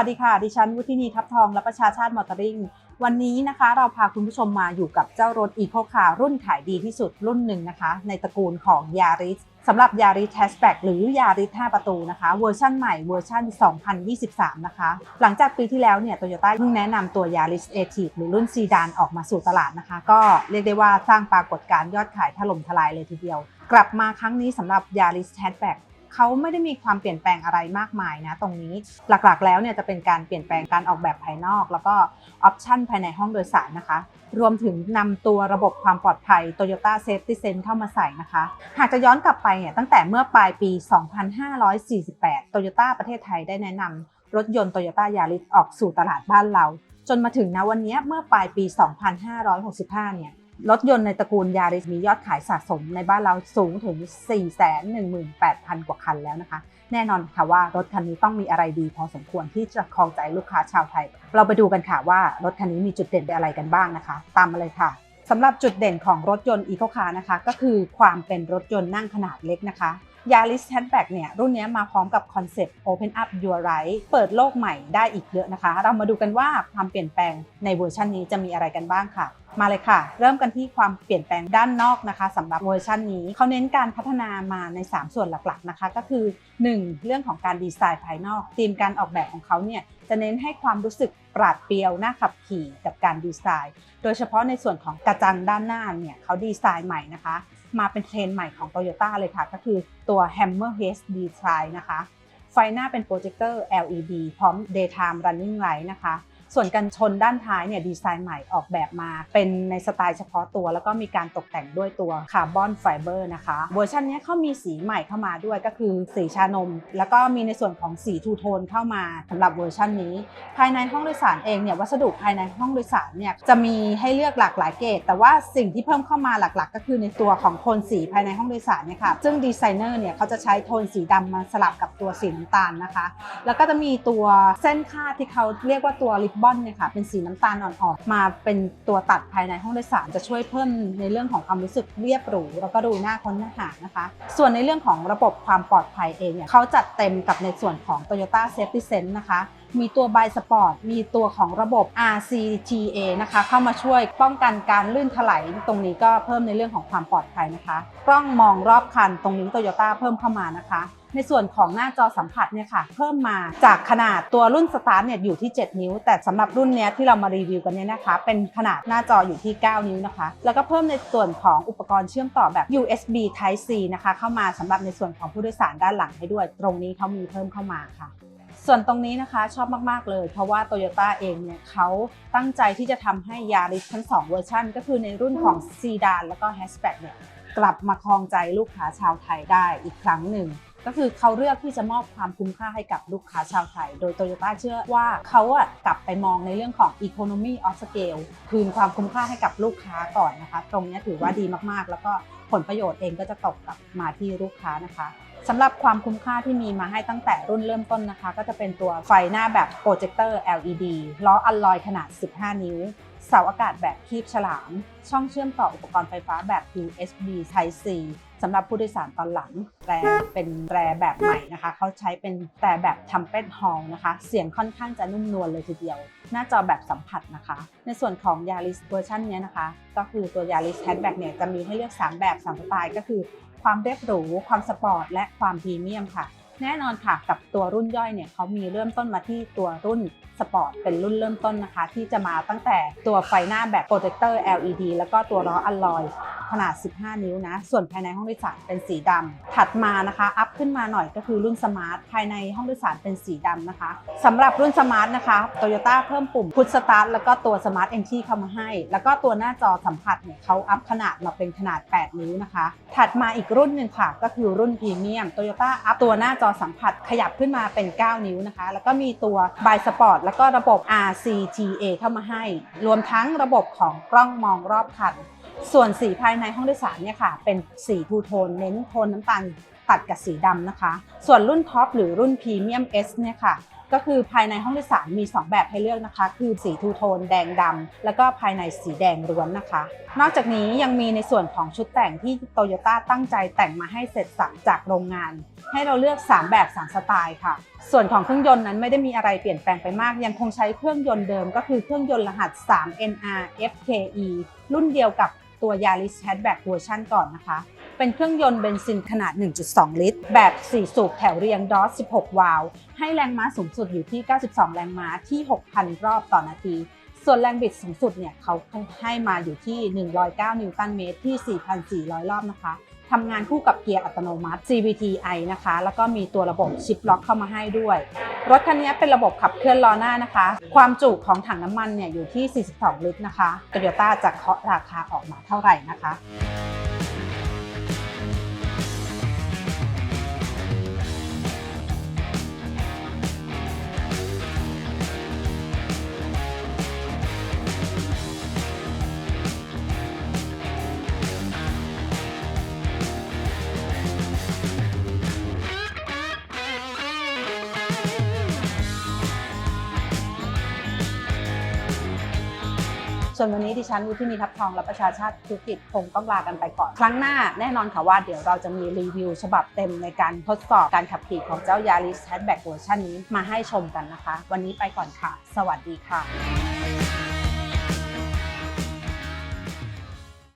วัสดีค่ะ ดิฉันวุฒินีทับทอง และประชาชาติมอเตอร์ริง วันนี้นะคะ เราพาคุณผู้ชมมาอยู่กับเจ้ารถ Eco Car รุ่นขายดีที่สุดรุ่นหนึ่งนะคะ ในตระกูลของ Yaris สำหรับ Yaris Hatchback หรือ Yaris 5ประตูนะคะ เวอร์ชันใหม่เวอร์ชัน2023 นะคะ หลังจากปีที่แล้วเนี่ยโตโยต้าเพิ่งแนะนำตัว Yaris a t i v หรือรุ่นซีดานออกมาสู่ตลาดนะคะ ก็เรียกได้ว่าสร้างปรากฏการณ์ยอดขายถล่มทลายเลยทีเดียว กลับมาครั้งนี้สำหรับ Yaris Hatchback เขาไม่ได้มีความเปลี่ยนแปลงอะไรมากมายนะตรงนี้หลักๆ แล้วเนี่ยจะเป็นการเปลี่ยนแปลงการออกแบบภายนอก แล้วก็ออปชันภายในห้องโดยสารนะคะ รวมถึงนำตัวระบบความปลอดภัย Toyota Safety Sense เข้ามาใส่นะคะ หากจะย้อนกลับไปเนี่ยตั้งแต่เมื่อปลายปี 2548 Toyota ประเทศไทยได้แนะนำรถยนต์ Toyota Yaris ออกสู่ตลาดบ้านเรา จนมาถึงนวันนี้เมื่อปลายปี 2565 เนี่ย รถยนต์ในตระกูลยาริสมียอดขายสะสมในบ้านเราสูงถึง 418,000 กว่าคันแล้วนะคะ แน่นอนค่ะว่ารถคันนี้ต้องมีอะไรดี พอสมควรที่จะครองใจลูกค้าชาวไทย เราไปดูกันค่ะว่ารถคันนี้มีจุดเด่นอะไรกันบ้างนะคะ ตามมาเลยค่ะสำหรับจุดเด่นของรถยนต์อีโคคาร์นะคะ ก็คือความเป็นรถยนต์นั่งขนาดเล็กนะคะ Yaris Hatchback เนี่ยรุ่นนี้มาพร้อมกับคอนเซปต์ Open Up Your Right เปิดโลกใหม่ได้อีกเยอะนะคะ เรามาดูกันว่าความเปลี่ยนแปลงในเวอร์ชันนี้จะมีอะไรกันบ้างค่ะ มาเลยค่ะ เริ่มกันที่ความเปลี่ยนแปลงด้านนอกนะคะสำหรับเวอร์ชันนี้เขาเน้นการพัฒนามาใน 3 ส่วนหลักๆนะคะ ก็คือ 1. เรื่องของการดีไซน์ภายนอกธีมการออกแบบของเขาเนี่ยจะเน้นให้ความรู้สึกปราดเปรียวน่าขับขี่กับการดีไซน์ โดยเฉพาะในส่วนของกระจังด้านหน้าเนี่ยเขาดีไซน์ใหม่นะคะ มาเป็นเทรนใหม่ของ Toyota เลยค่ะ ก็คือตัว Hammer Head Design นะคะ ไฟหน้าเป็นโปรเจคเตอร์ LED พร้อม Daytime Running Light นะคะ ส่วนกันชนด้านท้ายเนี่ยดีไซน์ใหม่ออกแบบมา เป็นในสไตล์เฉพาะตัว แล้วก็มีการตกแต่งด้วยตัวคาร์บอนไฟเบอร์นะคะ เวอร์ชันนี้เขามีสีใหม่เข้ามาด้วยก็คือสีชานม แล้วก็มีในส่วนของสีทูโทนเข้ามาสำหรับเวอร์ชันนี้ ภายในห้องโดยสารเองเนี่ยวัสดุภายในห้องโดยสารเนี่ยจะมีให้เลือกหลากหลายเกรดแต่ว่าสิ่งที่เพิ่มเข้ามาหลักๆ ก็คือในตัวของโทนสีภายในห้องโดยสารเนี่ยค่ะซึ่งดีไซเนอร์เนี่ยเขาจะใช้โทนสีดำมาสลับกับตัวสีน้ำตาลนะคะ แล้วก็จะมีตัวเส้นคาดที่เขาเรียกว่าตัวริบบอนเนี่ยค่ะเป็นสีน้ำตาลอ่อนๆมาเป็นตัวตัดภายในห้องโดยสารจะช่วยเพิ่มในเรื่องของความรู้สึกเรียบหรูแล้วก็ดูน่าค้นหานะคะ ส่วนในเรื่องของระบบความปลอดภัยเองเนี่ยเขาจัดเต็มกับในส่วนของ Toyota Safety Sense นะคะ มีตัว b สปอร์ต มีตัวของระบบ RCTA นะคะ เข้ามาช่วยป้องกันการลื่นถลายตรงนี้ก็เพิ่มในเรื่องของความปลอดภัยนะคะ กล้องมองรอบคันตรงนี้ Toyota เพิ่มเข้ามานะคะ ในส่วนของหน้าจอสัมผัสเนี่ยค่ะ เพิ่มมาจากขนาดตัวรุ่นสตาร์เนี่ยอยู่ที่ 7 นิ้ว แต่สำหรับรุ่นเนี้ยที่เรามารีวิวกันเนี่ยนะคะ เป็นขนาดหน้าจออยู่ที่ 9 นิ้วนะคะ แล้วก็เพิ่มในส่วนของอุปกรณ์เชื่อมต่อแบบ USB Type C นะคะ เข้ามาสำหรับในส่วนของผู้โดยสารด้านหลังให้ด้วย ตรงนี้เขามีเพิ่มเข้ามาค่ะ ส่วนตรงนี้นะคะชอบมากๆเลย เพราะว่า Toyota เองเนี่ยเขาตั้งใจที่จะทำให้ Yaris ทั้ง 2 เวอร์ชันก็คือในรุ่นของซีดานแล้วก็ Hatchback เนี่ยกลับมาครองใจลูกค้าชาวไทยได้อีกครั้งหนึ่ง ก็คือเขาเลือกที่จะมอบความคุ้มค่าให้กับลูกค้าชาวไทย โดย Toyota เชื่อว่าเขาอะกลับไปมองในเรื่องของ economy of scale คืนความคุ้มค่าให้กับลูกค้าก่อนนะคะ ตรงนี้ถือว่าดีมากๆ แล้วก็ผลประโยชน์เองก็จะตกกลับมาที่ลูกค้านะคะ สำหรับความคุ้มค่าที่มีมาให้ตั้งแต่รุ่นเริ่มต้นนะคะ ก็จะเป็นตัวไฟหน้าแบบโปรเจคเตอร์ LED ล้ออัลลอยขนาด 15 นิ้ว เสาอากาศแบบคีบฉลาม ช่องเชื่อมต่ออุปกรณ์ไฟฟ้าแบบ USB Type C สำหรับผู้โดยสารตอนหลังแตรเป็นแตรแบบใหม่นะคะ เขาใช้เป็นแตรแบบทัมเป็ตฮอลนะคะ เสียงค่อนข้างจะนุ่มนวลเลยทีเดียว หน้าจอแบบสัมผัสนะคะ ในส่วนของ Yaris เวอร์ชันนี้นะคะ ก็คือตัว Yaris Hatchback เนี่ยจะมีให้เลือก 3 แบบ3สไตล์ก็คือ ความเรียบหรู ความสปอร์ต และความพรีเมียมค่ะ แน่นอนค่ะ กับตัวรุ่นย่อยเนี่ยเขามีเริ่มต้นมาที่ตัวรุ่นสปอร์ตเป็นรุ่นเริ่มต้นนะคะ ที่จะมาตั้งแต่ตัวไฟหน้าแบบโปรเจคเตอร์ LED แล้วก็ตัวล้ออัลลอย ขนาด 15 นิ้วนะ ส่วนภายในห้องโดยสารเป็นสีดำถัดมานะคะ อัพขึ้นมาหน่อยก็คือรุ่นสมาร์ท ภายในห้องโดยสารเป็นสีดำนะคะสำหรับรุ่นสมาร์ทนะคะ Toyota เพิ่มปุ่มพุทสตาร์ทแล้วก็ตัวสมาร์ทเอนทีเข้ามาให้ แล้วก็ตัวหน้าจอสัมผัสเนี่ยเขาอัพขนาดมาเป็นขนาด 8 นิ้วนะคะ ถัดมาอีกรุ่นหนึ่งค่ะ ก็คือรุ่นพรีเมียม Toyota อัพตัวหน้าจอสัมผัสขยับขึ้นมาเป็น 9 นิ้วนะคะ แล้วก็มีตัว b ายสปอร์ตแล้วก็ระบบ RCTA เข้ามาให้ รวมทั้งระบบของกล้องมองรอบคัน ส่วนสีภายในห้องโดยสารเนี่ยค่ะเป็นสีทูโทนเน้นโทนน้ำตาลตัดกับสีดำนะคะ ส่วนรุ่นท็อปหรือรุ่นพรีเมียม S เนี่ยค่ะก็คือภายในห้องโดยสารมี 2 แบบให้เลือกนะคะ คือสีทูโทนแดงดำแล้วก็ภายในสีแดงล้วนนะคะ นอกจากนี้ยังมีในส่วนของชุดแต่งที่โตโยต้าตั้งใจแต่งมาให้เสร็จสับจากโรงงาน ให้เราเลือก 3 แบบ 3 สไตล์ค่ะ ส่วนของเครื่องยนต์นั้นไม่ได้มีอะไรเปลี่ยนแปลงไปมาก ยังคงใช้เครื่องยนต์เดิมก็คือเครื่องยนต์รหัส 3NR FKE รุ่นเดียวกับ ตัว Yaris Hatchback เวอร์ชันก่อนนะคะ เป็นเครื่องยนต์เบนซินขนาด 1.2 ลิตร แบบ 4 สูบแถวเรียงดอส 16 วาล์วให้แรงม้าสูงสุดอยู่ที่ 92 แรงม้าที่ 6,000 รอบต่อนาที ส่วนแรงบิดสูงสุดเนี่ยเขาให้มาอยู่ที่ 109 นิวตันเมตรที่ 4,400 รอบนะคะ ทำงานคู่กับเกียร์อัตโนมัติ CVTi นะคะ แล้วก็มีตัวระบบชิปล็อกเข้ามาให้ด้วย รถคันนี้เป็นระบบขับเคลื่อนล้อหน้านะคะ ความจุของถังน้ำมันเนี่ยอยู่ที่ 42 ลิตรนะคะ Toyota จะเคาะราคาออกมาเท่าไหร่นะคะ ส่วนวันนี้ดิฉันวุฒินีทับทองและประชาชาติธุรกิจคงต้องลากันไปก่อน ครั้งหน้าแน่นอนค่ะว่าเดี๋ยวเราจะมีรีวิวฉบับเต็มในการทดสอบการขับขี่ของเจ้ายาริสแฮชแบ็กเวอร์ชันนี้มาให้ชมกันนะคะ วันนี้ไปก่อนค่ะ สวัสดีค่ะ